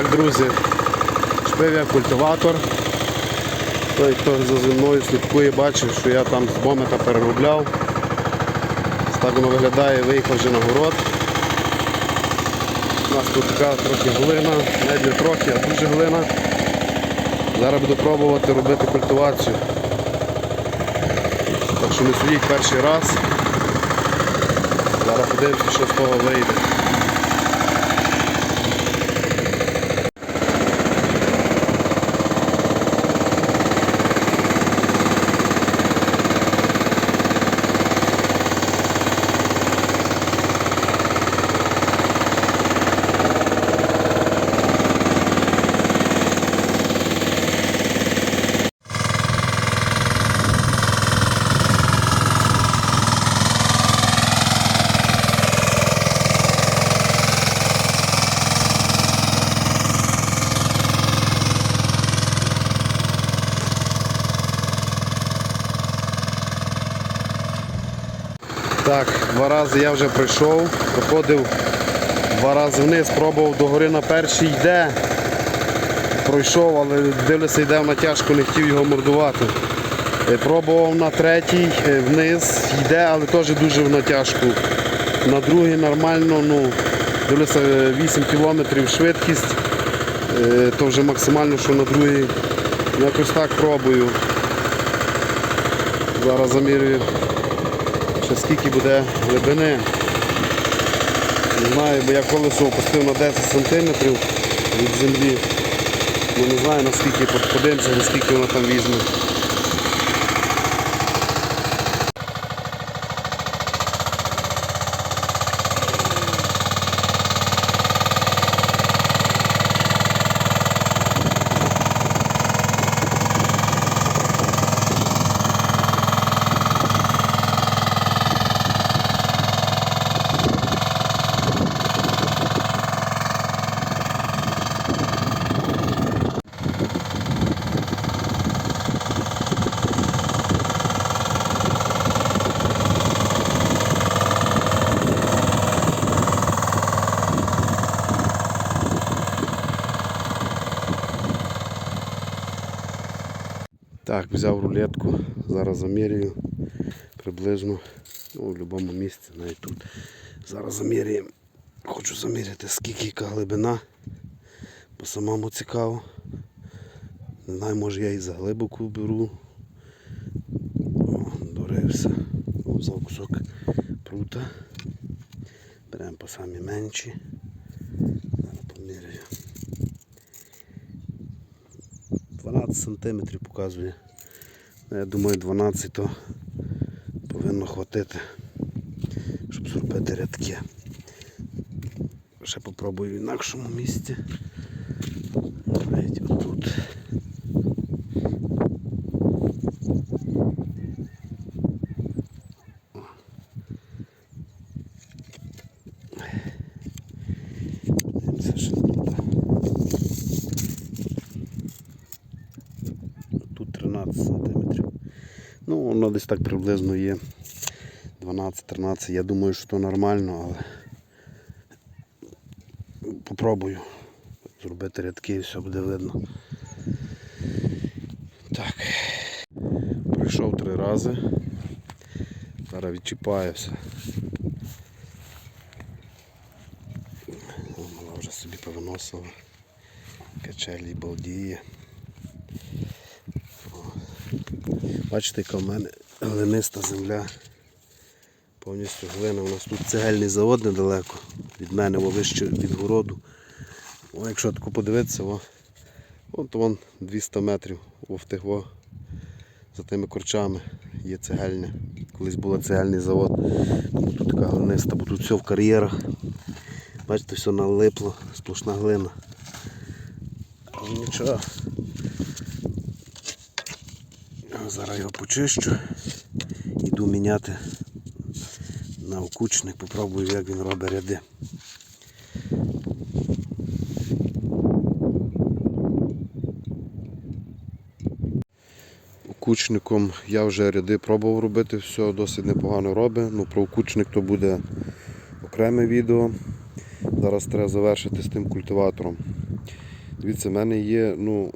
Так, друзі, шпив культиватор. Той, хто за мною слідкує, бачив, що я там з бомета переробляв. Так воно виглядає, виїхав вже на город. У нас тут така трохи глина, не для трохи, а дуже глина. Зараз буду пробувати робити культивацію. Так що не судіть перший раз. Зараз подивимося, що з того вийде. Так, два рази я вже пройшов, проходив два рази вниз, пробував догори на перший йде. Пройшов, але дивлюся, йде в натяжку, не хотів його мордувати. Е, Пробував на третій е, вниз, йде, але теж дуже в натяжку. На другий нормально, ну, дивлюся, е, 8 км швидкість, Е, то вже максимально, що на другий. Якось так пробую. Зараз замірюю ще скільки буде глибини. Не знаю, бо я колесо опустив на 10 см від землі. Ну не знаю наскільки подивимося, наскільки воно там візьме. Так, взяв рулетку, зараз замірюю приблизно ну, в будь-якому місці, навіть тут. Зараз замірюємо. Хочу заміряти, скільки яка глибина, бо самому цікаво. Не знаю, може я і за глибоку беру. О, дорився. О, Взяв кусок прута. Беремо по самі менші. Зараз поміряю. 12 сантиметрів показує. Ну, Я думаю 12 то повинно хватити, щоб зробити рядки. Ще попробую в інакшому місці. Навіть отут. О. Дивимося, що тут. Тут 13 сантиметрів. Воно десь так приблизно є. 12-13. Я думаю, що то нормально, але попробую зробити рядки і все буде видно. Так. Пройшов три рази. Зараз відчіпаю все. Мала вже собі повиносила. Качелі балдіє. Бачите, яка в мене глиниста земля. Повністю глина. У нас тут цегельний завод недалеко від мене, о, вище від городу. О, якщо тако подивитися, о, от вон 200 метрів о, в тих о, за тими корчами є цегельня. Колись був цегельний завод. Тому тут така глиниста, бо тут все в кар'єрах. Бачите, все налипло, сплошна глина. Нічого. Зараз його почищу. Іду міняти на окучник, попробую як він робить ряди. Окучником я вже ряди пробував робити, все досить непогано робить. Ну, про окучник то буде окреме відео. Зараз треба завершити з тим культиватором. Дивіться, в мене є, ну,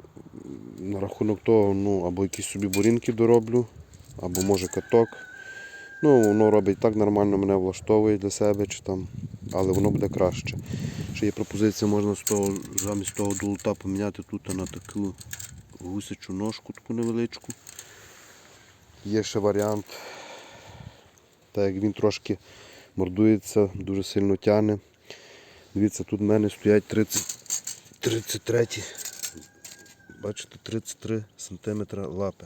на рахунок того, ну, або якісь собі бурінки дороблю, або може каток. Ну, воно робить так нормально, мене влаштовує для себе, чи там, але воно буде краще. Ще є пропозиція, можна з того, замість того дулута поміняти тут на таку гусячу ножку, таку невеличку. Є ще варіант, так як він трошки мордується, дуже сильно тягне. Дивіться, тут в мене стоять 30, 33, бачите, 33 см лапи.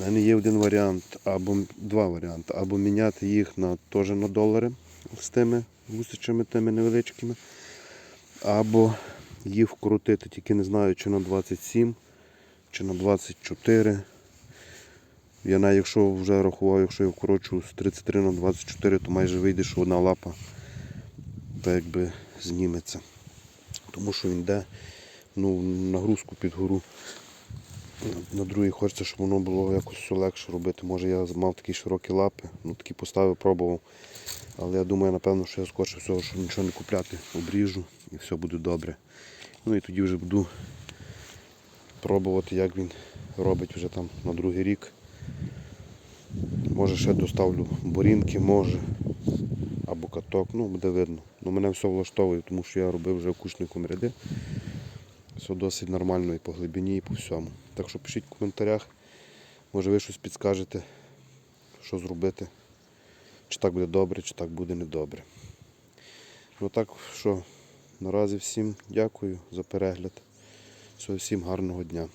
У мене є один варіант, або два варіанти. Або міняти їх на теж на долари з тими гусячими тими невеличкими, або їх вкрутити, тільки не знаю, чи на 27, чи на 24. Я навіть якщо вже рахував, якщо я вкорочу з 33 на 24, то майже вийде, що одна лапа та якби зніметься. Тому що він йде ну, нагрузку під гору. На, другий хочеться, щоб воно було якось все легше робити. Може я мав такі широкі лапи, ну такі поставив, пробував. Але я думаю, напевно, що я скорше всього, щоб нічого не купляти, обріжу і все буде добре. Ну і тоді вже буду пробувати, як він робить вже там на другий рік. Може ще доставлю борінки, може. Або каток, ну буде видно. Ну мене все влаштовує, тому що я робив вже кучником ряди. Все досить нормально і по глибині, і по всьому. Так що пишіть в коментарях, може ви щось підскажете, що зробити. Чи так буде добре, чи так буде недобре. Ну так що, наразі всім дякую за перегляд. Всім гарного дня.